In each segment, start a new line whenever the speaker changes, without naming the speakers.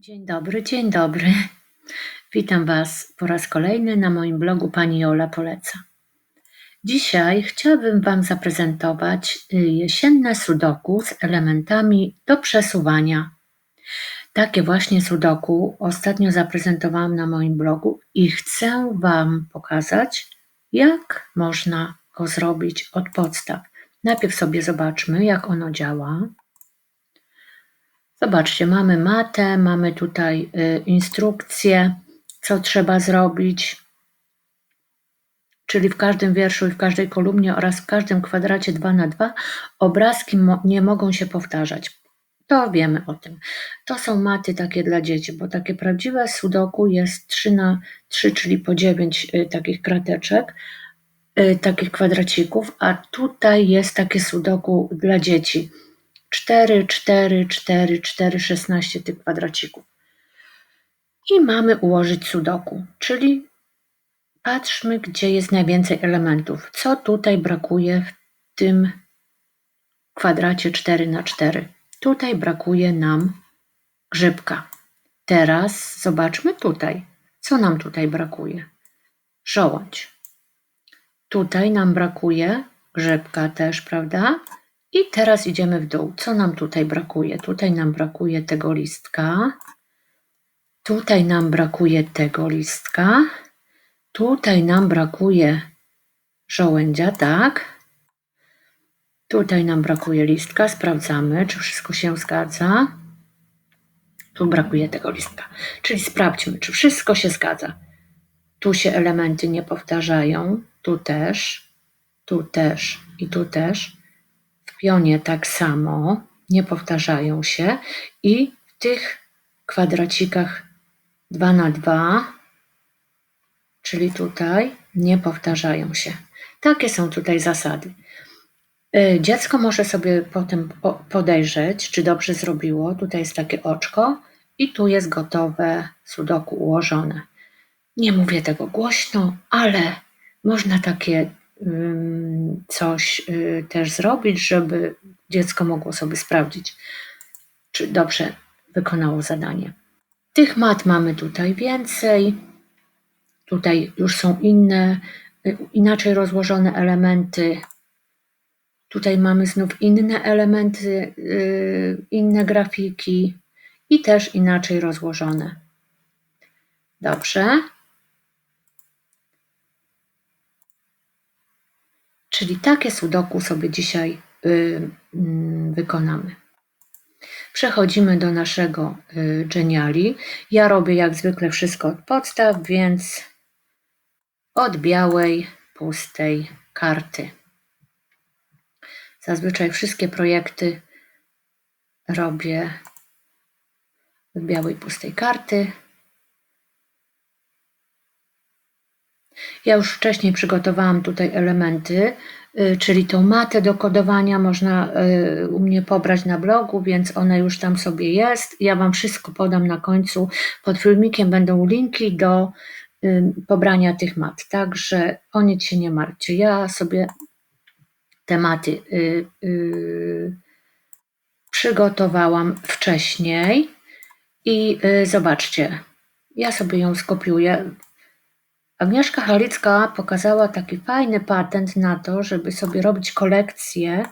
Dzień dobry, dzień dobry. Witam Was po raz kolejny na moim blogu Pani Jola Poleca. Dzisiaj chciałabym Wam zaprezentować y, jesienne sudoku z elementami do przesuwania. Takie właśnie sudoku ostatnio zaprezentowałam na moim blogu i chcę Wam pokazać, jak można go zrobić od podstaw. Najpierw sobie zobaczmy, jak ono działa. Zobaczcie, mamy matę, mamy tutaj y, instrukcję, co trzeba zrobić, czyli w każdym wierszu i w każdej kolumnie oraz w każdym kwadracie 2 na 2 obrazki nie mogą się powtarzać. To wiemy o tym. To są maty takie dla dzieci, bo takie prawdziwe sudoku jest 3 na 3, czyli po 9 y, takich krateczek, y, takich kwadracików, a tutaj jest takie sudoku dla dzieci. 4, 4, 4, 4, 16 tych kwadracików. I mamy ułożyć sudoku, czyli patrzmy, gdzie jest najwięcej elementów. Co tutaj brakuje w tym kwadracie 4 na 4? Tutaj brakuje nam grzybka. Teraz zobaczmy tutaj. Co nam tutaj brakuje? Żołądź. Tutaj nam brakuje grzybka też, prawda? I teraz idziemy w dół. Co nam tutaj brakuje? Tutaj nam brakuje tego listka. Tutaj nam brakuje tego listka. Tutaj nam brakuje żołędzia, tak? Tutaj nam brakuje listka. Sprawdzamy, czy wszystko się zgadza. Tu brakuje tego listka. Czyli sprawdźmy, czy wszystko się zgadza. Tu się elementy nie powtarzają. Tu też, tu też i tu też pionie tak samo, nie powtarzają się i w tych kwadracikach 2 na 2, czyli tutaj, nie powtarzają się. Takie są tutaj zasady. Y, dziecko może sobie potem podejrzeć, czy dobrze zrobiło. Tutaj jest takie oczko i tu jest gotowe sudoku ułożone. Nie mówię tego głośno, ale można takie coś y, też zrobić, żeby dziecko mogło sobie sprawdzić, czy dobrze wykonało zadanie. Tych mat mamy tutaj więcej. Tutaj już są inne, y, inaczej rozłożone elementy. Tutaj mamy znów inne elementy, y, inne grafiki i też inaczej rozłożone. Dobrze. Czyli takie sudoku sobie dzisiaj y, mm, wykonamy. Przechodzimy do naszego y, geniali. Ja robię jak zwykle wszystko od podstaw, więc od białej, pustej karty. Zazwyczaj wszystkie projekty robię od białej, pustej karty. Ja już wcześniej przygotowałam tutaj elementy, y, czyli tą matę do kodowania można y, u mnie pobrać na blogu, więc ona już tam sobie jest. Ja Wam wszystko podam na końcu. Pod filmikiem będą linki do y, pobrania tych mat, także o nic się nie martwcie. Ja sobie tematy przygotowałam wcześniej i zobaczcie, ja sobie ją skopiuję. Agnieszka Halicka pokazała taki fajny patent na to, żeby sobie robić kolekcje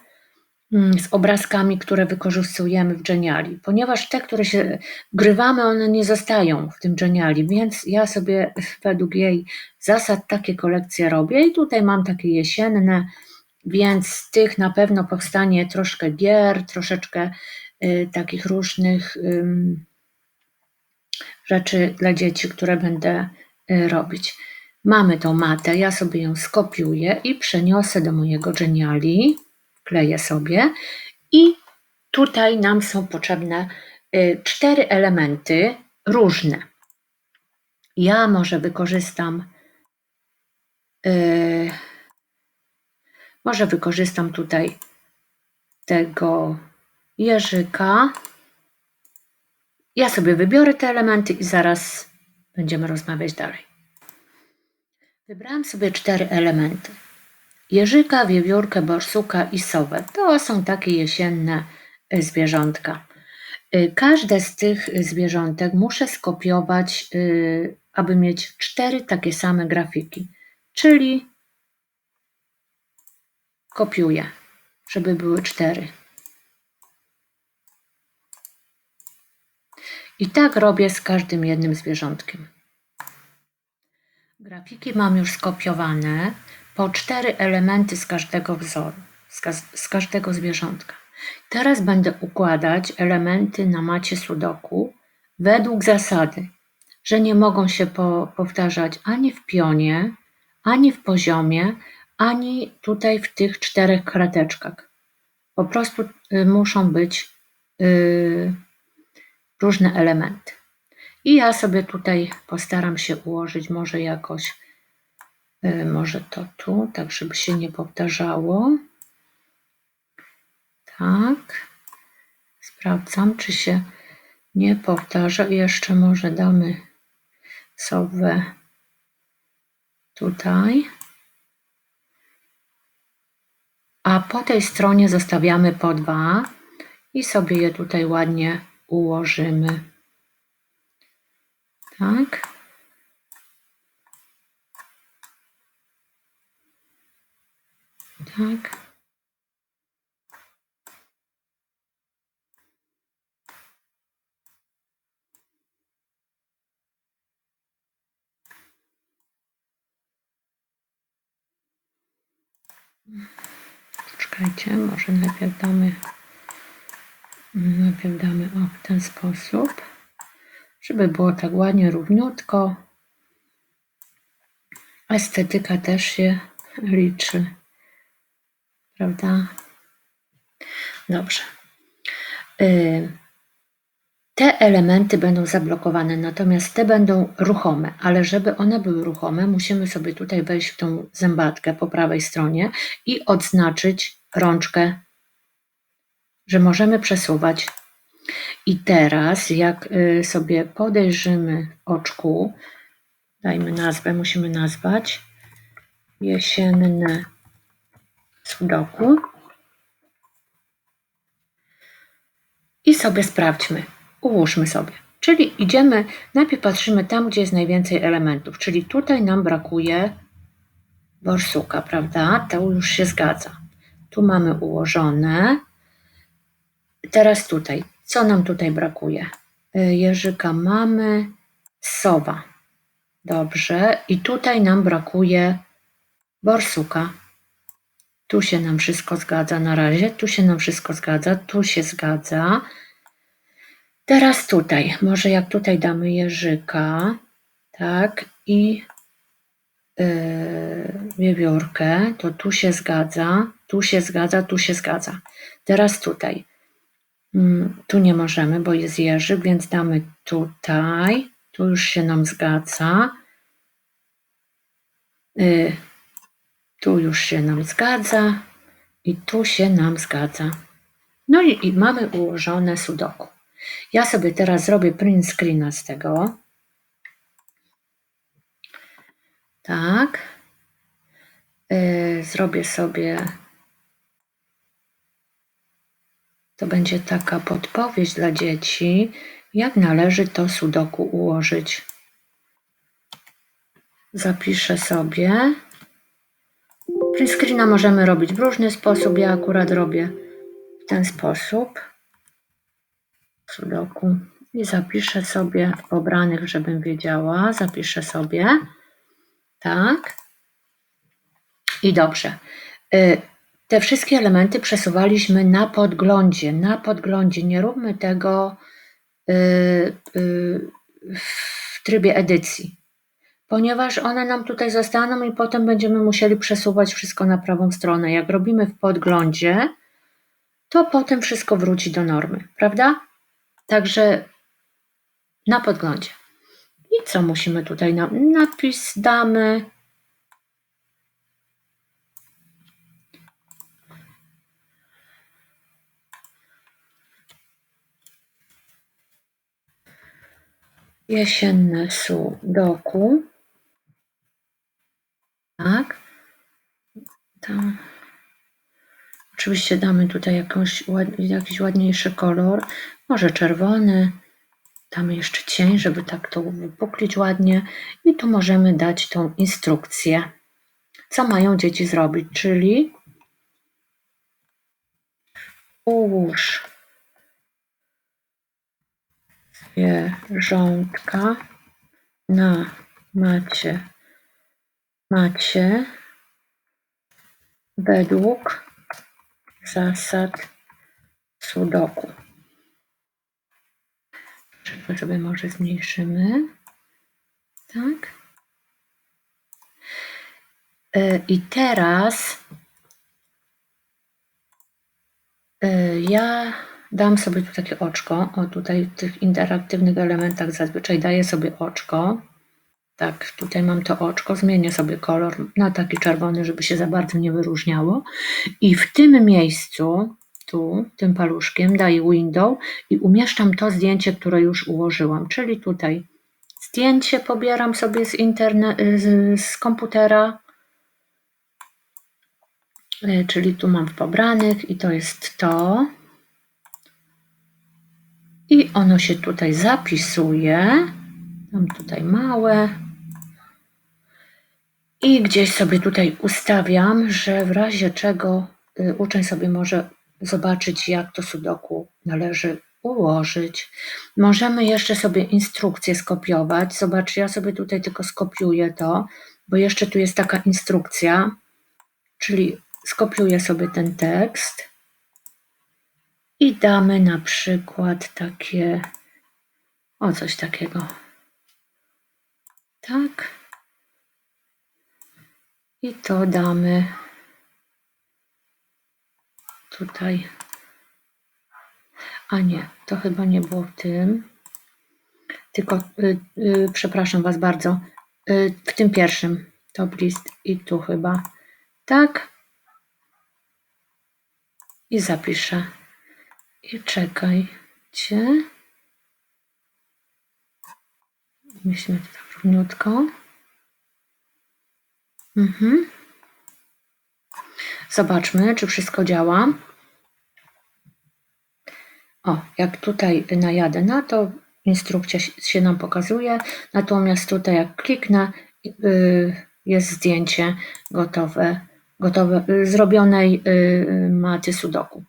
mm, z obrazkami, które wykorzystujemy w Geniali, ponieważ te, które się grywamy, one nie zostają w tym Geniali, więc ja sobie według jej zasad takie kolekcje robię i tutaj mam takie jesienne, więc z tych na pewno powstanie troszkę gier, troszeczkę y, takich różnych y, rzeczy dla dzieci, które będę y, robić. Mamy tą matę, ja sobie ją skopiuję i przeniosę do mojego Geniali, kleję sobie i tutaj nam są potrzebne y, cztery elementy różne. Ja może wykorzystam yy, może wykorzystam tutaj tego jeżyka. Ja sobie wybiorę te elementy i zaraz będziemy rozmawiać dalej. Wybrałam sobie cztery elementy. Jeżyka, wiewiórkę, borsuka i sowę. To są takie jesienne e, zwierzątka. Y, Każde z tych zwierzątek muszę skopiować, y, aby mieć cztery takie same grafiki. Czyli kopiuję, żeby były cztery. I tak robię z każdym jednym zwierzątkiem. Grafiki mam już skopiowane po cztery elementy z każdego wzoru, z, ka- z każdego zwierzątka. Teraz będę układać elementy na macie sudoku według zasady, że nie mogą się po, powtarzać ani w pionie, ani w poziomie, ani tutaj w tych czterech krateczkach. Po prostu y, muszą być y, różne elementy. I ja sobie tutaj postaram się ułożyć może jakoś, y, może to tu, tak żeby się nie powtarzało. Tak. Sprawdzam, czy się nie powtarza. I Jeszcze może damy sobie tutaj. A po tej stronie zostawiamy po dwa i sobie je tutaj ładnie ułożymy. Tak. Tak. Czekajcie, może najpierw damy, najpierw damy o w ten sposób, żeby było tak ładnie, równiutko. Estetyka też się liczy, prawda? Dobrze. Y, Te elementy będą zablokowane, natomiast te będą ruchome, ale żeby one były ruchome, musimy sobie tutaj wejść w tą zębatkę po prawej stronie i odznaczyć rączkę, że możemy przesuwać. I teraz, jak y, sobie podejrzymy oczku, dajmy nazwę, musimy nazwać jesienne sudoku i sobie sprawdźmy. Ułóżmy sobie. Czyli idziemy, najpierw patrzymy tam, gdzie jest najwięcej elementów, czyli tutaj nam brakuje borsuka, prawda? To już się zgadza. Tu mamy ułożone. Teraz tutaj. Co nam tutaj brakuje? Y, Jerzyka mamy, sowa. Dobrze. I tutaj nam brakuje borsuka. Tu się nam wszystko zgadza na razie. Tu się nam wszystko zgadza. Tu się zgadza. Teraz tutaj, może jak tutaj damy jeżyka, tak, i yy, wiewiórkę, to tu się zgadza, tu się zgadza, tu się zgadza. Teraz tutaj. Mm, tu nie możemy, bo jest jeżyk, więc damy tutaj. Tu już się nam zgadza. Yy, tu już się nam zgadza i tu się nam zgadza. No i, i mamy ułożone sudoku. Ja sobie teraz zrobię print screena z tego. Tak. Yy, zrobię sobie. To będzie taka podpowiedź dla dzieci, jak należy to sudoku ułożyć. Zapiszę sobie. Print screena możemy robić w różny sposób. Ja akurat robię w ten sposób. Sudoku. I zapiszę sobie w pobranych, żebym wiedziała. Zapiszę sobie. Tak. I dobrze. Y, Te wszystkie elementy przesuwaliśmy na podglądzie. Na podglądzie. Nie róbmy tego y, y, w trybie edycji, ponieważ one nam tutaj zostaną i potem będziemy musieli przesuwać wszystko na prawą stronę. Jak robimy w podglądzie, to potem wszystko wróci do normy, prawda? Także na podglądzie. I co musimy tutaj na napis damy? Jesienne sudoku. Tak. To. Oczywiście damy tutaj jakąś, jakiś ładniejszy kolor, może czerwony. Damy jeszcze cień, żeby tak to wypuklić ładnie. I tu możemy dać tą instrukcję, co mają dzieci zrobić, czyli ułóż zwierzątka na macie, macie według zasad sudoku. Czego sobie może zmniejszymy. Tak. E, I teraz e, ja dam sobie tu takie oczko. O, tutaj w tych interaktywnych elementach zazwyczaj daję sobie oczko. Tak, tutaj mam to oczko, zmienię sobie kolor na taki czerwony, żeby się za bardzo nie wyróżniało. I w tym miejscu, tu, tym paluszkiem daję window i umieszczam to zdjęcie, które już ułożyłam. Czyli tutaj zdjęcie pobieram sobie z, interne- z, z komputera, E, czyli tu mam w pobranych i to jest to. I ono się tutaj zapisuje. Mam tutaj małe. I gdzieś sobie tutaj ustawiam, że w razie czego y, uczeń sobie może zobaczyć, jak to sudoku należy ułożyć. Możemy jeszcze sobie instrukcję skopiować. Zobacz, ja sobie tutaj tylko skopiuję to, bo jeszcze tu jest taka instrukcja, czyli skopiuję sobie ten tekst i damy na przykład takie, o coś takiego. Tak. I to damy tutaj. A nie, to chyba nie było w tym. Tylko, y, y, przepraszam Was bardzo, y, w tym pierwszym top list i tu chyba. Tak. I zapiszę. I czekajcie. Myślimy to tak równiutko. Mhm. Zobaczmy, czy wszystko działa. O, jak tutaj najadę na to, instrukcja się nam pokazuje, natomiast tutaj jak kliknę, y, jest zdjęcie gotowe, gotowe y, zrobionej y, maty sudoku.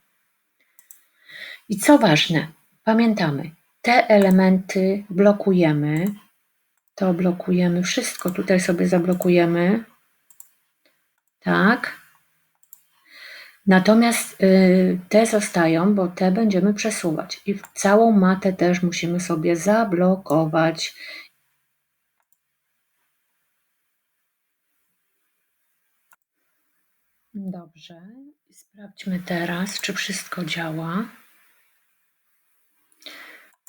I co ważne, pamiętamy, te elementy blokujemy, to blokujemy, wszystko tutaj sobie zablokujemy, tak. Natomiast y, te zostają, bo te będziemy przesuwać i całą matę też musimy sobie zablokować. Dobrze, sprawdźmy teraz, czy wszystko działa.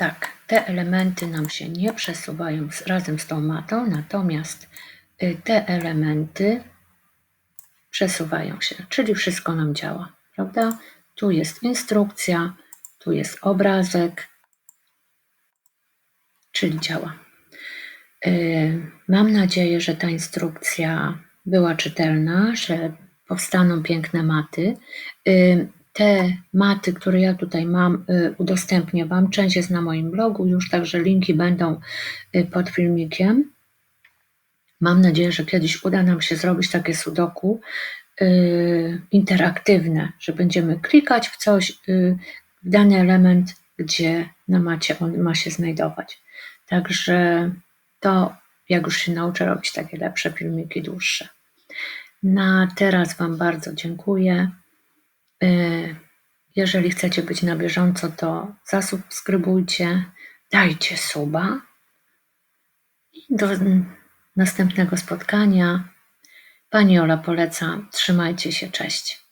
Tak, te elementy nam się nie przesuwają razem z tą matą, natomiast y, te elementy przesuwają się, czyli wszystko nam działa, prawda? Tu jest instrukcja, tu jest obrazek, czyli działa. Y, mam nadzieję, że ta instrukcja była czytelna, że powstaną piękne maty. Y, te maty, które ja tutaj mam, y, udostępnię Wam. Część jest na moim blogu już, także linki będą pod filmikiem. Mam nadzieję, że kiedyś uda nam się zrobić takie sudoku yy, interaktywne, że będziemy klikać w coś, w dany element, gdzie na macie on ma się znajdować. Także to, jak już się nauczę robić takie lepsze filmiki, dłuższe. Na teraz Wam bardzo dziękuję. Yy, jeżeli chcecie być na bieżąco, to zasubskrybujcie, dajcie suba. Do następnego spotkania. Pani Ola poleca. Trzymajcie się. Cześć.